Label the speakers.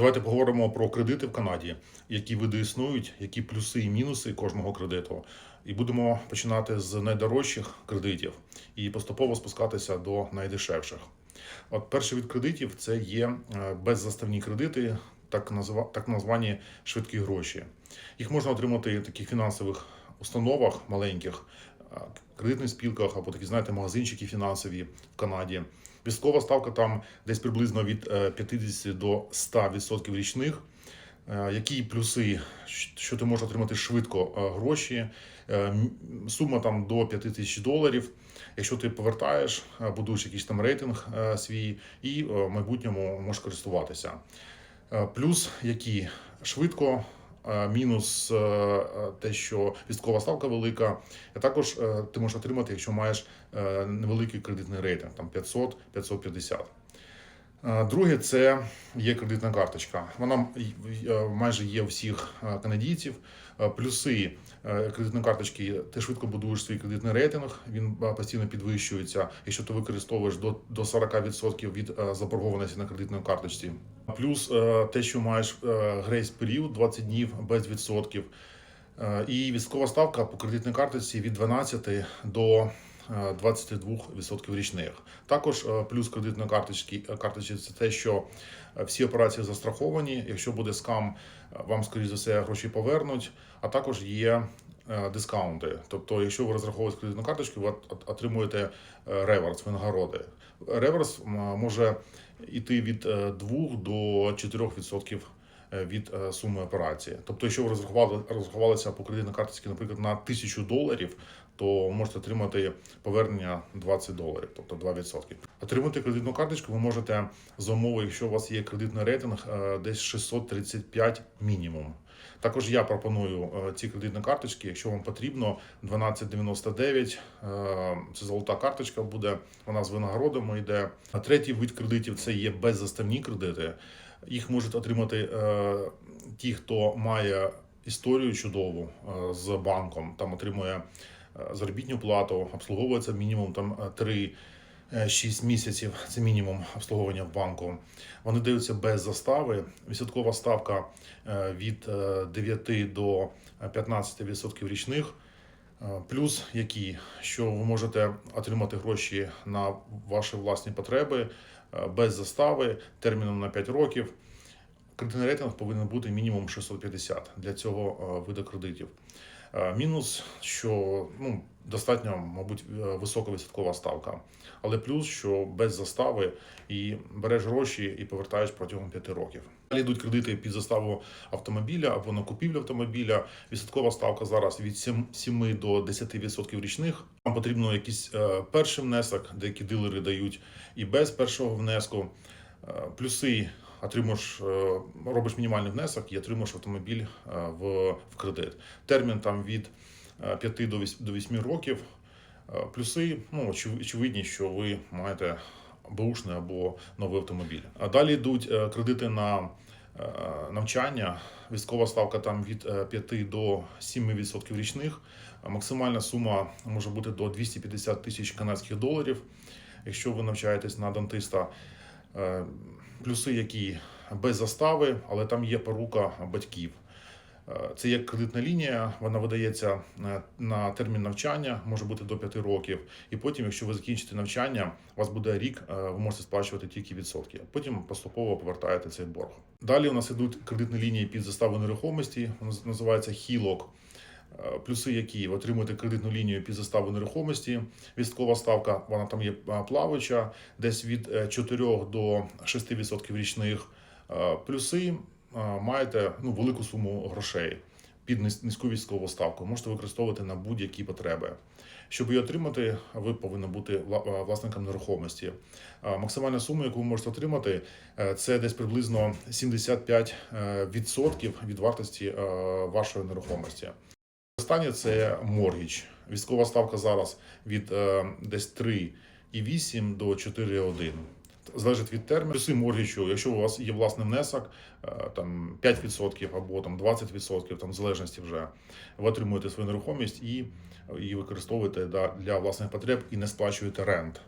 Speaker 1: Давайте поговоримо про кредити в Канаді, які види існують, які плюси і мінуси кожного кредиту. І будемо починати з найдорожчих кредитів і поступово спускатися до найдешевших. От перший від кредитів це є е, беззаставні кредити, так назва так названі швидкі гроші. Їх можна отримати в таких фінансових установах маленьких, кредитних спілках або такі, знаєте, магазинчики фінансові в Канаді. Відсоткова ставка там десь приблизно від е, 50 до 100% річних. Е, Які плюси, що ти можеш отримати швидко е, гроші, Е, сума там до 5 тисяч доларів. Якщо ти повертаєш, е, будуєш якийсь там рейтинг е, свій, і е, в майбутньому можеш користуватися. Е, Плюс які швидко, е, мінус е, е, те, що відсоткова ставка велика. А також е, ти можеш отримати, якщо маєш е, невеликий кредитний рейтинг, там 500-550. Е, Друге, це є кредитна карточка. Вона е, майже є у всіх е, канадійців. Е, Плюси е, кредитної карточки, ти швидко будуєш свій кредитний рейтинг, він е, постійно підвищується, якщо ти використовуєш до, до 40% від е, заборгованості на кредитній карточці. Плюс е, те, що маєш е, грейс період 20 днів без відсотків. Е, І військова ставка по кредитній карточці від 12 до е, 22% річних. Також плюс кредитної карточки карточки це те, що всі операції застраховані. Якщо буде скам, вам скоріш за все гроші повернуть. А також є дискаунти. Тобто, якщо ви розраховуєте кредитну карточку, ви от- от- отримуєте е, реверс, винагороди. Реверс може йти від е, 2 до 4% е, від е, суми операції. Тобто, якщо ви розрахували розрахувалися по кредитній карточці, наприклад, на 1000 доларів, то можете отримати повернення 20 доларів, тобто 2%. Отримати кредитну карточку ви можете за умови, якщо у вас є кредитний рейтинг, е, десь 635 мінімум. Також я пропоную е, ці кредитні карточки, якщо вам потрібно, 1299, е, це золота карточка буде, вона з винагородами йде. А третій вид кредитів це є беззаставні кредити. Їх можуть отримати е, ті, хто має історію чудову е, з банком, там отримує е, заробітну плату, обслуговується мінімум там 3 6 місяців це мінімум обслуговування в банку. Вони даються без застави. Відсоткова ставка від е, 9 до 15% річних. Е, Плюс які, що ви можете отримати гроші на ваші власні потреби е, без застави терміном на 5 років. Кредитний рейтинг повинен бути мінімум 650 для цього е, виду кредитів. Е, Мінус, що ну, достатньо, мабуть, е, висока відсоткова ставка. Але плюс, що без застави і береш гроші і повертаєш протягом 5 років. Далі йдуть кредити під заставу автомобіля або на купівлю автомобіля. Відсоткова ставка зараз від 7, 7 до 10% річних. Вам потрібно якийсь е, перший внесок, деякі дилери дають і без першого внеску. Плюси отримуєш, е, робиш мінімальний внесок і отримуєш автомобіль е, в, в кредит. Термін там від 5 до 8, до 8 років. Е, Плюси, ну, очев- очевидні, що ви маєте бушний або новий автомобіль. А далі йдуть е, кредити на е, навчання. Військова ставка там від е, 5 до 7% річних. Максимальна сума може бути до 250 тисяч канадських доларів, якщо ви навчаєтесь на дантиста. Плюси, які без застави, але там є порука батьків. Е, Це як кредитна лінія, вона видається е, на термін навчання, може бути до 5 років. І потім, якщо ви закінчите навчання, у вас буде рік, е, ви можете сплачувати тільки відсотки. Потім поступово повертаєте цей борг. Далі у нас ідуть кредитні лінії під заставу нерухомості, називається хілок. Е, Плюси, які ви отримуєте кредитну лінію під заставу нерухомості, відсоткова ставка, вона там є е, плаваюча, десь від е, 4 до 6% річних. Е, Плюси е, маєте ну, велику суму грошей під низьку військову ставку. Можете використовувати на будь-які потреби. Щоб її отримати, ви повинні бути е, власником нерухомості. Е, Максимальна сума, яку ви можете отримати, е, це десь приблизно 75% е, від вартості е, вашої нерухомості. Останнє це моргіч. Військова ставка зараз від е, десь 3,8 до 4,1. Залежить від терміну. Часи моргічу, якщо у вас є власний внесок, е, там 5% або там 20%, там в залежності вже ви отримуєте свою нерухомість і її використовуєте для, для власних потреб і не сплачуєте рент.